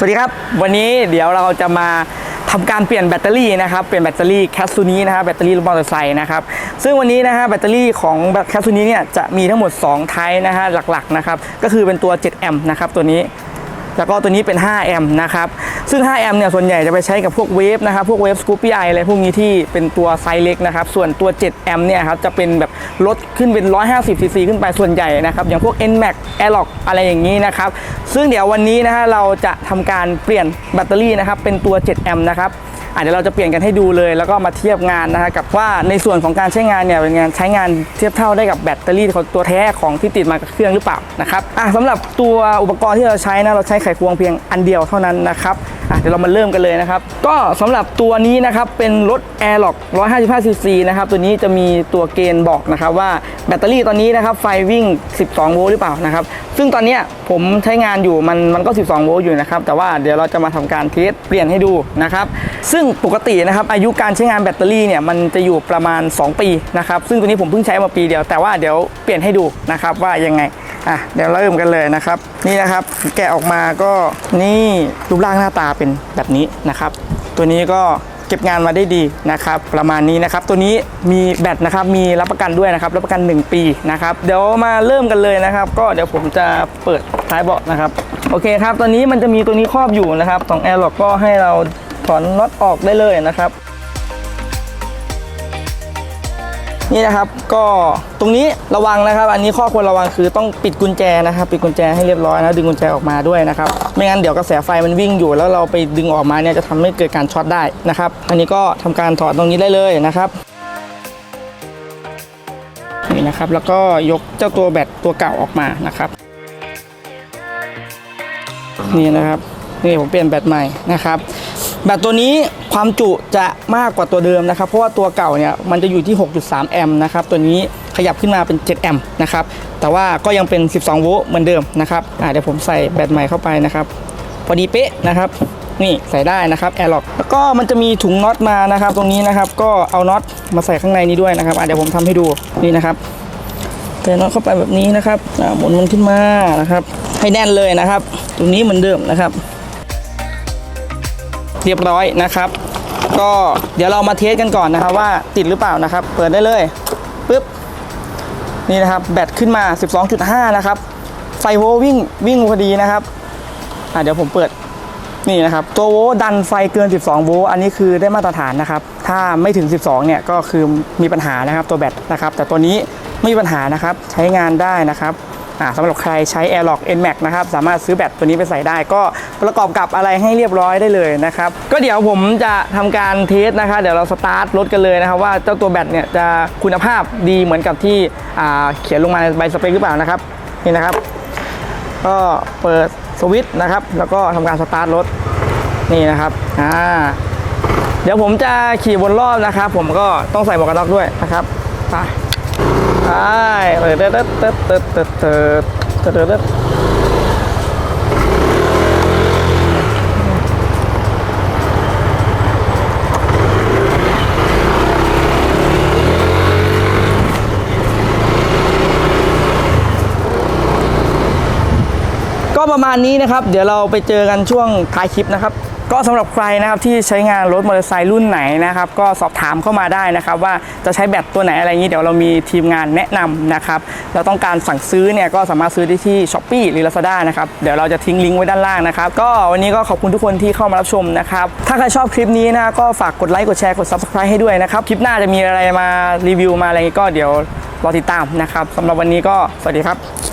สวัสดีครับ วันนี้เดี๋ยวเราจะมาทำการเปลี่ยนแบตเตอรี่นะครับเปลี่ยนแบตเตอรี่แคสซูนี้นะครับแบตเตอรี่รถมอเตอร์ไซค์นะครับซึ่งวันนี้นะฮะแบตเตอรี่ของแคสซูนี้เนี่ยจะมีทั้งหมด2ไทป์นะฮะหลักๆนะครับก็คือเป็นตัว 7 แอมป์นะครับตัวนี้ แล้วก็ตัวนี้เป็น 5 แอมป์นะครับซึ่ง 5 แอมป์เนี่ยส่วนใหญ่จะไปใช้กับพวกเวฟนะครับพวกเวฟสกูปปี้ไออะไรพวกนี้ที่เป็นตัวไซส์เล็กนะครับส่วนตัว 7 แอมป์เนี่ยครับจะเป็นแบบลดขึ้นเป็น 150ซีซีขึ้นไปส่วนใหญ่นะครับอย่างพวก NMAX Airlock อะไรอย่างนี้นะครับซึ่งเดี๋ยววันนี้นะฮะเราจะทำการเปลี่ยนแบตเตอรี่นะครับเป็นตัว 7 แอมป์นะครับ อะเดี๋ยวเราจะเปลี่ยนกันให้ดูเลย แล้วก็มาเทียบงานนะฮะกับว่าในส่วนของการใช้งานเนี่ยเป็นงานใช้งานเทียบเท่าได้กับแบตเตอรี่ของตัวแท้ของที่ติดมากับเครื่องหรือเปล่านะครับอะสำหรับตัวอุปกรณ์ที่เราใช้นะเราใช้ไขควงเพียงอันเดียวเท่านั้นนะครับ เดี๋ยวเรามาเริ่มกันเลยนะครับ ก็สำหรับตัวนี้นะครับเป็นรถ Airlock 155 cc นะครับตัวนี้จะมีตัวเกณฑ์บอกนะครับว่าแบตเตอรี่ตอนนี้นะครับไฟวิ่ง 12 โวลต์หรือเปล่านะครับซึ่งตอนนี้ผมใช้งานอยู่มันมันก็ 12 โวลต์อยู่นะครับแต่ว่าเดี๋ยวเราจะมาทำการเทสเปลี่ยนให้ดูนะครับซึ่งปกตินะครับอายุการใช้งานแบตเตอรี่เนี่ยมันจะอยู่ประมาณ 2 ปีนะครับซึ่งตัวนี้ผมเพิ่งใช้มาปีเดียวแต่ว่าเดี๋ยวเปลี่ยนให้ดูนะครับว่ายังไงอะเดี๋ยวเริ่มกันเลยนะครับ นี่นะครับแกะออกมาก็นี่รูปร่างหน้าตาเป็นแบบนี้นะครับ ตัวนี้ก็เก็บงานมาได้ดีนะครับ ประมาณนี้นะครับ ตัวนี้มีแบตนะครับมีรับประกันด้วยนะครับ รับประกัน 1 ปีนะครับ เดี๋ยวมาเริ่มกันเลยนะครับ ก็เดี๋ยวผมจะเปิดท้ายเบาะนะครับ โอเคครับ ตอนนี้มันจะมีตัวนี้ครอบอยู่นะครับของแอร์ล็อกก็ให้เราถอนน็อตออกได้เลยนะครับ นี่นะครับก็ตรงนี้ระวังนะครับ อันนี้ข้อควรระวังคือต้องปิดกุญแจนะครับ ปิดกุญแจให้เรียบร้อยนะดึงกุญแจออกมาด้วยนะครับไม่งั้นเดี๋ยวกระแสไฟมันวิ่งอยู่ แล้วเราไปดึงออกมาเนี่ยจะทำให้เกิดการช็อตได้นะครับอันนี้ก็ทำการถอดตรงนี้ได้เลยนะครับนี่นะครับแล้วก็ยกเจ้าตัวแบตตัวเก่าออกมานะครับนี่นะครับนี่ผมเปลี่ยนแบตใหม่นะครับ แบตตัวนี้ความจุจะมากกว่าตัวเดิมนะครับ เพราะว่าตัวเก่าเนี่ยมันจะอยู่ที่ 6.3 แอมป์นะครับ ตัวนี้ขยับขึ้นมาเป็น 7 แอมป์นะครับ แต่ว่าก็ยังเป็น 12 โวลต์เหมือนเดิมนะครับอ่าเดี๋ยวผมใส่แบตใหม่เข้าไปนะครับ พอดีเป๊ะนะครับนี่ใส่ได้นะครับแอร์ล็อกแล้วก็มันจะมีถุงน็อตมานะครับ ตรงนี้นะครับ ก็เอาน็อตมาใส่ข้างในนี้ด้วยนะครับอ่าเดี๋ยวผมทำให้ดูนี่นะครับใส่น็อตเข้าไปแบบนี้นะครับหมุนมันขึ้นมานะครับ ให้แน่นเลยนะครับ ตรงนี้เหมือนเดิมนะครับ เรียบร้อยนะครับ ก็เดี๋ยวเรามาเทสกันก่อนนะครับ ว่าติดหรือเปล่านะครับ เปิดได้เลยปึ๊บนี่นะครับแบตขึ้นมา 12.5 นะครับ ไฟโวล์วิ่งวิ่งพอดีนะครับอะเดี๋ยวผมเปิดนี่นะครับ ตัวโวล์ดันไฟเกิน 12 โวล์อันนี้คือได้มาตรฐานนะครับ ถ้าไม่ถึง 12 เนี่ยก็คือมีปัญหานะครับตัวแบตนะครับ แต่ตัวนี้ไม่มีปัญหานะครับใช้งานได้นะครับ สำหรับใครใช้ Airlock NMAX นะครับสามารถซื้อแบตตัวนี้ไปใส่ได้ ก็ประกอบกับอะไรให้เรียบร้อยได้เลยนะครับก็เดี๋ยวผมจะทำการเทสนะครับเดี๋ยวเราสตาร์ทรถกันเลยนะครับว่าเจ้าตัวแบตเนี่ยจะคุณภาพดีเหมือนกับที่เขียนลงมาในใบสเปคหรือเปล่านะครับนี่นะครับ ก็เปิดสวิตช์นะครับ แล้วก็ทำการสตาร์ทรถนี่นะครับอ่าเดี๋ยวผมจะขี่บนรอบนะครับ ผมก็ต้องใส่หมวกกันน็อกด้วยนะครับไป ไปเติดเติดเดดเดดเดก็ประมาณนี้นะครับ เดี๋ยวเราไปเจอกันช่วงท้ายคลิปนะครับ ก็สำหรับใครนะครับที่ใช้งานรถมอเตอร์ไซค์รุ่นไหนนะครับก็สอบถามเข้ามาได้นะครับ ว่าจะใช้แบตตัวไหนอะไรอย่างนี้เดี๋ยวเรามีทีมงานแนะนำนะครับเราต้องการสั่งซื้อเนี่ยก็สามารถซื้อได้ที่ s h อ p e e หรือ Lazada นะครับเดี๋ยวเราจะทิ้งลิงก์ไว้ด้านล่างนะครับก็วันนี้ก็ขอบคุณทุกคนที่เข้ามารับชมนะครับถ้าใครชอบคลิปนี้นะก็ฝากกดไลค์กดแชร์กด Subscribe ให้ด้วยนะครับคลิปหน้าจะมีอะไรมารีวิวมาอะไรอย่างงี้ก็เดี๋ยวรอติดตามนะครับสำหรับวันนี้ก็สวัสดีครับ